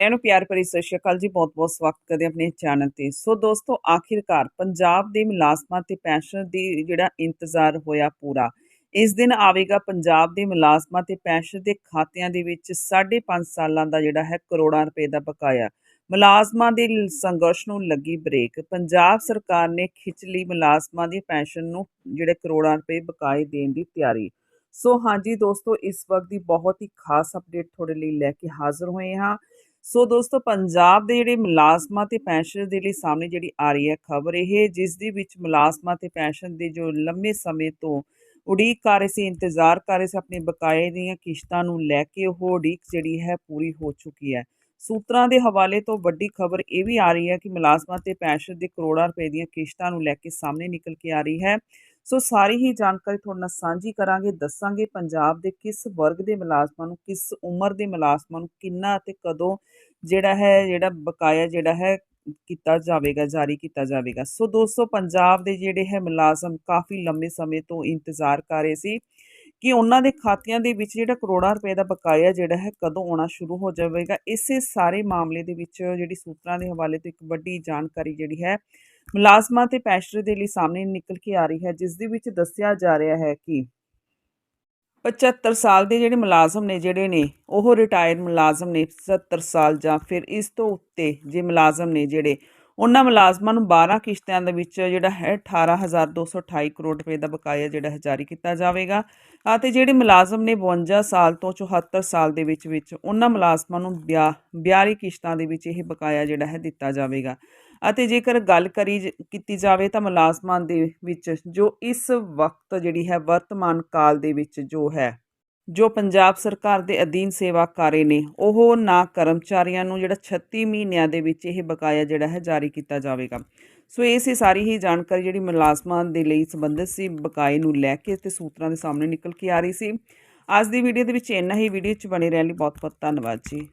ਇਹਨੂੰ ਪਿਆਰ ਭਰੀ ਸਤਿ ਸ਼੍ਰੀ ਅਕਾਲ ਜੀ, ਬਹੁਤ ਬਹੁਤ ਸਵਾਗਤ ਕਰਦੇ ਆਪਣੇ ਚੈਨਲ ਤੇ। ਸੋ ਦੋਸਤੋ, ਆਖਿਰਕਾਰ ਪੰਜਾਬ ਦੇ ਮੁਲਾਜ਼ਮਾਂ ਤੇ ਪੈਨਸ਼ਨ ਦੀ ਜਿਹੜਾ ਇੰਤਜ਼ਾਰ ਹੋਇਆ ਪੂਰਾ। ਇਸ ਦਿਨ ਆਵੇਗਾ ਪੰਜਾਬ ਦੇ ਮੁਲਾਜ਼ਮਾਂ ਤੇ ਪੈਨਸ਼ਨ ਦੇ ਖਾਤਿਆਂ ਦੇ ਵਿੱਚ 5.5 ਸਾਲਾਂ ਦਾ ਜਿਹੜਾ ਹੈ ਕਰੋੜਾਂ ਰੁਪਏ ਦਾ ਬਕਾਇਆ। ਮੁਲਾਜ਼ਮਾਂ ਦੇ ਸੰਘਰਸ਼ ਨੂੰ ਲੱਗੀ ਬ੍ਰੇਕ। ਪੰਜਾਬ ਸਰਕਾਰ ਨੇ ਖਿੱਚ ਲਈ ਮੁਲਾਜ਼ਮਾਂ ਦੀ ਪੈਨਸ਼ਨ ਨੂੰ ਜਿਹੜੇ ਕਰੋੜਾਂ ਰੁਪਏ ਬਕਾਏ ਦੇਣ ਦੀ ਤਿਆਰੀ। ਸੋ ਹਾਂਜੀ ਦੋਸਤੋ, ਇਸ ਵਕਤ ਦੀ ਬਹੁਤ ਹੀ ਖਾਸ ਅਪਡੇਟ ਤੁਹਾਡੇ ਲਈ ਲੈ ਕੇ ਹਾਜ਼ਰ ਹੋਏ ਹਾਂ। ਸੋ ਦੋਸਤੋ, ਪੰਜਾਬ ਦੇ ਜਿਹੜੇ ਮੁਲਾਜ਼ਮਾਂ ਤੇ ਪੈਨਸ਼ਨ ਦੇ ਲਈ ਸਾਹਮਣੇ ਜਿਹੜੀ ਆ ਰਹੀ ਹੈ ਖਬਰ, ਇਹ ਜਿਸ ਦੇ ਵਿੱਚ ਮੁਲਾਜ਼ਮਾਂ ਤੇ ਪੈਨਸ਼ਨ ਦੇ ਜੋ ਲੰਮੇ ਸਮੇਂ ਤੋਂ ਉਡੀਕ ਕਰ ਰਹੇ ਸੀ, ਇੰਤਜ਼ਾਰ ਕਰ ਰਹੇ ਸੀ, ਆਪਣੇ ਬਕਾਏ ਦੀਆਂ ਕਿਸ਼ਤਾਂ ਨੂੰ ਲੈ ਕੇ ਉਹ ਉਡੀਕ ਜਿਹੜੀ ਹੈ ਪੂਰੀ ਹੋ ਚੁੱਕੀ ਹੈ। ਸੂਤਰਾਂ ਦੇ ਹਵਾਲੇ ਤੋਂ ਵੱਡੀ ਖਬਰ ਇਹ ਵੀ ਆ ਰਹੀ ਹੈ ਕਿ ਮੁਲਾਜ਼ਮਾਂ ਤੇ ਪੈਨਸ਼ਨ ਦੇ ਕਰੋੜਾਂ ਰੁਪਏ ਦੀਆਂ ਕਿਸ਼ਤਾਂ ਨੂੰ ਲੈ ਕੇ ਸਾਹਮਣੇ ਨਿਕਲ ਕੇ ਆ ਰਹੀ ਹੈ। ਸੋ ਸਾਰੀ ਹੀ ਜਾਣਕਾਰੀ ਤੁਹਾਡੇ ਨਾਲ ਸਾਂਝੀ ਕਰਾਂਗੇ, ਦੱਸਾਂਗੇ ਪੰਜਾਬ ਦੇ ਕਿਸ ਵਰਗ ਦੇ ਮੁਲਾਜ਼ਮਾਂ ਨੂੰ, ਕਿਸ ਉਮਰ ਦੇ ਮੁਲਾਜ਼ਮਾਂ ਨੂੰ, ਕਿੰਨਾ ਅਤੇ ਕਦੋਂ ਜਿਹੜਾ ਹੈ, ਜਿਹੜਾ ਬਕਾਇਆ ਜਿਹੜਾ ਹੈ ਕੀਤਾ ਜਾਵੇਗਾ, ਜਾਰੀ ਕੀਤਾ ਜਾਵੇਗਾ। ਸੋ ਦੋਸਤੋ, ਪੰਜਾਬ ਦੇ ਜਿਹੜੇ ਹੈ ਮੁਲਾਜ਼ਮ ਕਾਫੀ ਲੰਮੇ ਸਮੇਂ ਤੋਂ ਇੰਤਜ਼ਾਰ ਕਰ ਰਹੇ ਸੀ। ਕਿ ਉਹਨਾਂ ਦੇ ਖਾਤਿਆਂ ਦੇ ਵਿੱਚ ਜਿਹੜਾ ਕਰੋੜਾਂ ਰੁਪਏ ਦਾ ਬਕਾਇਆ ਜਿਹੜਾ ਹੈ ਕਦੋਂ ਆਉਣਾ ਸ਼ੁਰੂ ਹੋ ਜਾਵੇਗਾ, ਇਸੇ ਸਾਰੇ ਮਾਮਲੇ ਦੇ ਵਿੱਚ ਜਿਹੜੀ ਸੂਤਰਾਂ ਦੇ ਹਵਾਲੇ ਤੋਂ ਇੱਕ ਵੱਡੀ ਜਾਣਕਾਰੀ ਜਿਹੜੀ ਹੈ ਮੁਲਾਜ਼ਮਾਂ ਤੇ ਪੈਨਸ਼ਨਰ ਦੇ ਲਈ ਸਾਹਮਣੇ ਨਿਕਲ ਕੇ ਆ ਰਹੀ ਹੈ, ਜਿਸ ਦੇ ਵਿੱਚ ਦੱਸਿਆ ਜਾ ਰਿਹਾ ਹੈ ਕਿ 75 ਸਾਲ ਦੇ ਜਿਹੜੇ ਮੁਲਾਜ਼ਮ ਨੇ ਜਿਹੜੇ ਨੇ, ਉਹ ਰਿਟਾਇਰਡ ਮੁਲਾਜ਼ਮ ਨੇ 70 ਸਾਲ ਜਾਂ ਫਿਰ ਇਸ ਤੋਂ ਉੱਤੇ ਜੇ ਮੁਲਾਜ਼ਮ ਨੇ ਜਿਹੜੇ ਉਹਨਾਂ ਮੁਲਾਜ਼ਮਾਂ ਨੂੰ 12 ਕਿਸ਼ਤਿਆਂ ਦੇ ਵਿੱਚ ਜਿਹੜਾ ਹੈ 18228 ਕਰੋੜ ਰੁਪਏ ਦਾ ਬਕਾਇਆ ਜਿਹੜਾ ਹੈ ਜਾਰੀ ਕੀਤਾ ਜਾਵੇਗਾ। ਅਤੇ ਜਿਹੜੇ ਮੁਲਾਜ਼ਮ ਨੇ 52 ਸਾਲ ਤੋਂ 74 ਸਾਲ ਦੇ ਵਿੱਚ ਵਿੱਚ ਉਹਨਾਂ ਮੁਲਾਜ਼ਮਾਂ ਨੂੰ 42 ਕਿਸ਼ਤਾਂ ਦੇ ਵਿੱਚ ਇਹ ਬਕਾਇਆ ਜਿਹੜਾ ਹੈ ਦਿੱਤਾ ਜਾਵੇਗਾ। ਅਤੇ ਜੇਕਰ ਗੱਲ ਕਰੀ ਜ- ਕੀਤੀ ਜਾਵੇ ਤਾਂ ਮੁਲਾਜ਼ਮਾਂ ਦੇ ਵਿੱਚ ਜੋ ਇਸ ਵਕਤ ਜਿਹੜੀ ਹੈ ਵਰਤਮਾਨ ਕਾਲ ਦੇ ਵਿੱਚ ਜੋ ਹੈ ਜੋ ਪੰਜਾਬ ਸਰਕਾਰ ਦੇ ਅਧੀਨ ਸੇਵਾ ਕਰ ਰਹੇ ਨੇ, ਉਹ ਨਾ ਕਰਮਚਾਰੀਆਂ ਨੂੰ ਜਿਹੜਾ 36 ਮਹੀਨਿਆਂ ਦੇ ਵਿੱਚ ਇਹ ਬਕਾਇਆ ਜਿਹੜਾ ਹੈ ਜਾਰੀ ਕੀਤਾ ਜਾਵੇਗਾ। ਸੋ ਇਹ ਸੀ ਸਾਰੀ ਹੀ ਜਾਣਕਾਰੀ ਜਿਹੜੀ ਮੁਲਾਜ਼ਮਾਂ ਦੇ ਲਈ ਸੰਬੰਧਿਤ ਸੀ, ਬਕਾਏ ਨੂੰ ਲੈ ਕੇ ਤੇ ਸੂਤਰਾਂ ਦੇ ਸਾਹਮਣੇ ਨਿਕਲ ਕੇ ਆ ਰਹੀ ਸੀ। ਅੱਜ ਦੀ ਵੀਡੀਓ ਦੇ ਵਿੱਚ ਇੰਨਾ ਹੀ ਵੀਡੀਓ 'ਚ ਬਣੇ ਰਹਿਣ ਲਈ ਬਹੁਤ ਬਹੁਤ ਧੰਨਵਾਦ ਜੀ।